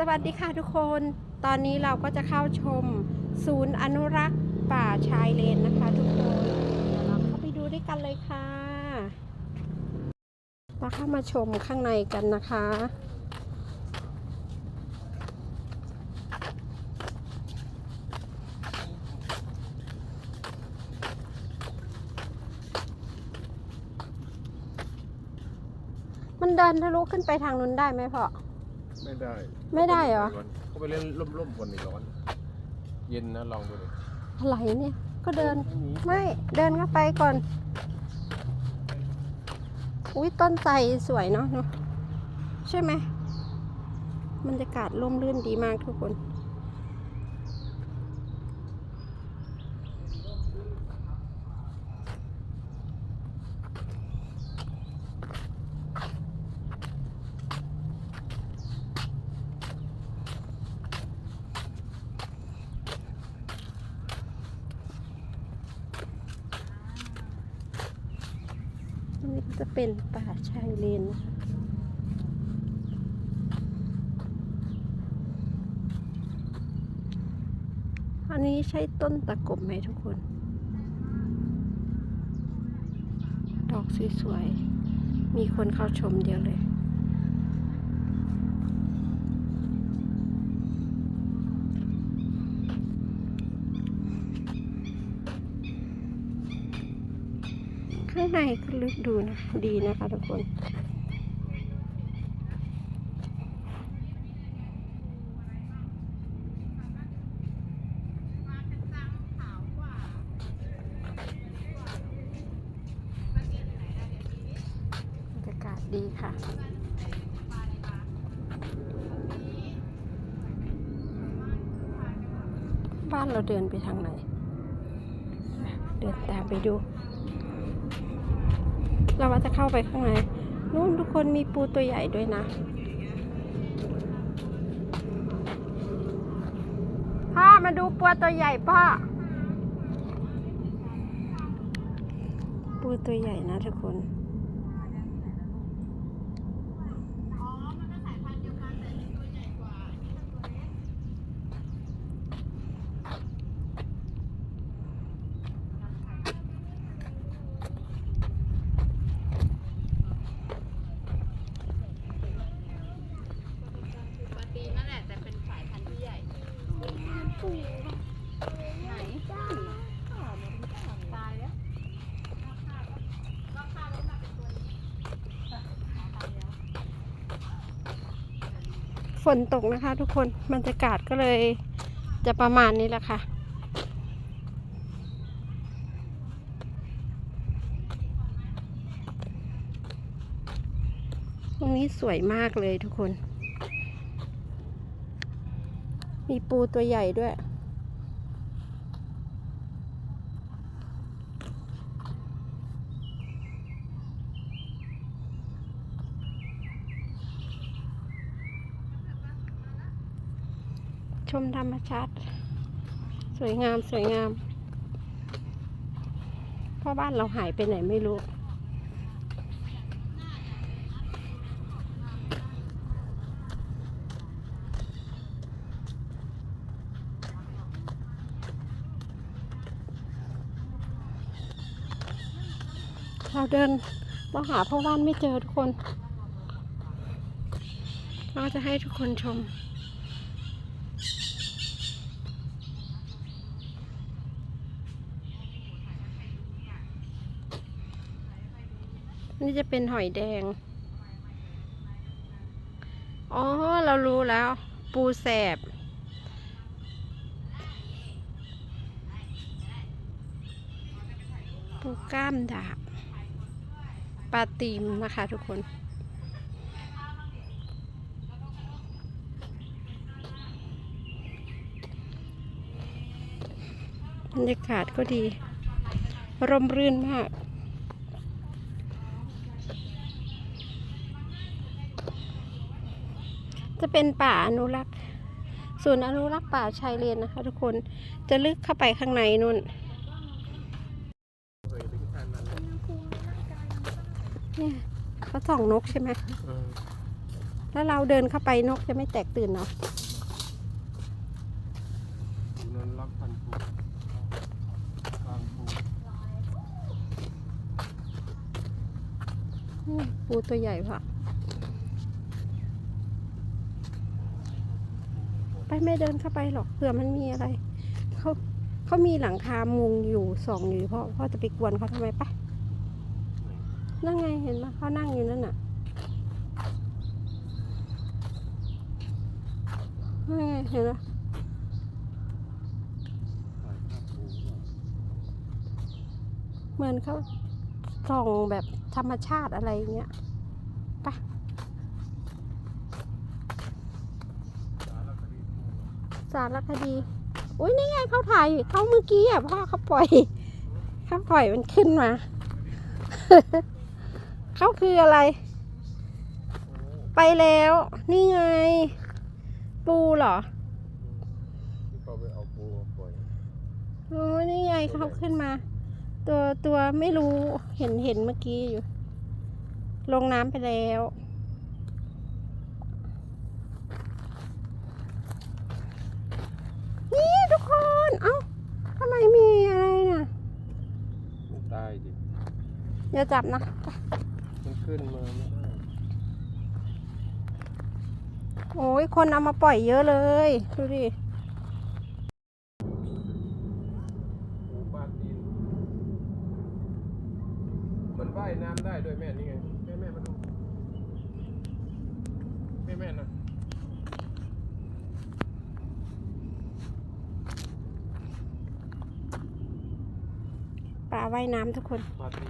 สวัสดีค่ะทุกคน ตอนนี้เราก็จะเข้าชมศูนย์อนุรักษ์ป่าชายเลนนะคะ ทุกคน เดี๋ยวเราเข้าไปดูด้วยกันเลยค่ะมาเข้ามาชมข้างในกันนะคะ มันเดินทะลุขึ้นไปทางนู้นได้ไหมพ่อ ไม่ได้ไม่ได้เหรอเขาไปเล่นร่มๆคนนี่ร้อน เย็นนะลองดูดิอะไรเนี่ย ก็เดิน ไม่มีไม่เดินเข้าไปก่อน อุ้ยต้นไทรสวยเนาะเนอะใช่ไหมบรรยากาศร่มรื่นดีมากทุกคน จะเป็นป่าชายเลนนะคะอันนี้ใช่ต้นตะกบไหมทุกคน ดอกสวยๆ มีคนเข้าชมเดียวเลย ข้างในก็ลึกดูนะ ดีนะคะทุกคนบรรยากาศดีค่ะ บ้านเราเดินไปทางไหน เดินตามไปดู เราว่าจะเข้าไปข้างในนู่นทุกคนมีปูตัวใหญ่ด้วยนะพ่อมาดูปูตัวใหญ่พ่อปูตัวใหญ่นะทุกคน ปกตินั่นแหละแต่เป็นสายพันธุ์ที่ใหญ่ ไหนจ้าตายแล้ว ฝ นตกนะคะ ทุกคนบรรยากาศก็เลยจะประมาณนี้แหละค่ะตรงนี้สวยมากเลยทุกคน มีปูตัวใหญ่ด้วย ชมธรรมชาติ สวยงามสวยงามพราะบ้านเราหายไปไหนไม่รู้ เราเดินเราหาพ่อบ้านไม่เจอทุกคน เราจะให้ทุกคนชม นี่จะเป็นหอยแดง อ๋อ เรารู้แล้ว ปูแสบ ปูกล้ามดาบ ปลาตีมนะคะทุกคนบรรยากาศก็ดี ร่มรื่นมาก จะเป็นป่าอนุรักษ์ศูนย์อนุรักษ์ป่าชายเลนนะคะ ทุกคนจะลึกเข้าไปข้างในนู่นเนี่ยเขาส่องนกใช่ไหมเออถ้าเราเดินเข้าไปนกจะไม่แตกตื่นเนาะปูตัวใหญ่พะ ไปไม่เดินเข้าไปหรอกเผื่อมันมีอะไรเขาเขามีหลังคามุงอยู่สองอยู่พ่อพ่อจะไปกวนเขาทำไมปะนั่นไงเห็นปะเขานั่งอยู่นั่นน่ะนั่นไงเห็นปะถ่ายภาพปูว่าเหมือนเขาส่องแบบธรรมชาติอะไรเงี้ยปะ สารคดีปูสารคดี อุ้ยนี่ไงเขาถ่ายอยู่เขาเมื่อกี้อะพ่อเขาปล่อยเขาปล่อยมันขึ้นมาเขาคืออะไร ไปแล้ว นี่ไง ปูเหรอที่เขาไปเอาปูมาปล่อยโอ้ยนี่ไงเขาขึ้นมา ตัวตัวไม่รู้เห็นเห็นเมื่อกี้อยู่ ลงน้ำไปแล้ว นี่ทุก คนเอ้าทำไมมีอะไรน่ะมันตายดิอย่าจับนะ มันขึ้นมาไม่ได้โอ้ยคนเอามาปล่อยเยอะเลย ดูดิปูปลาตีนมันว่ายน้ำได้ด้วยแม่นี่ไง แม่แม่มาดู แม่แม่นะ ปลาว่ายน้ำทุกคนปลาตี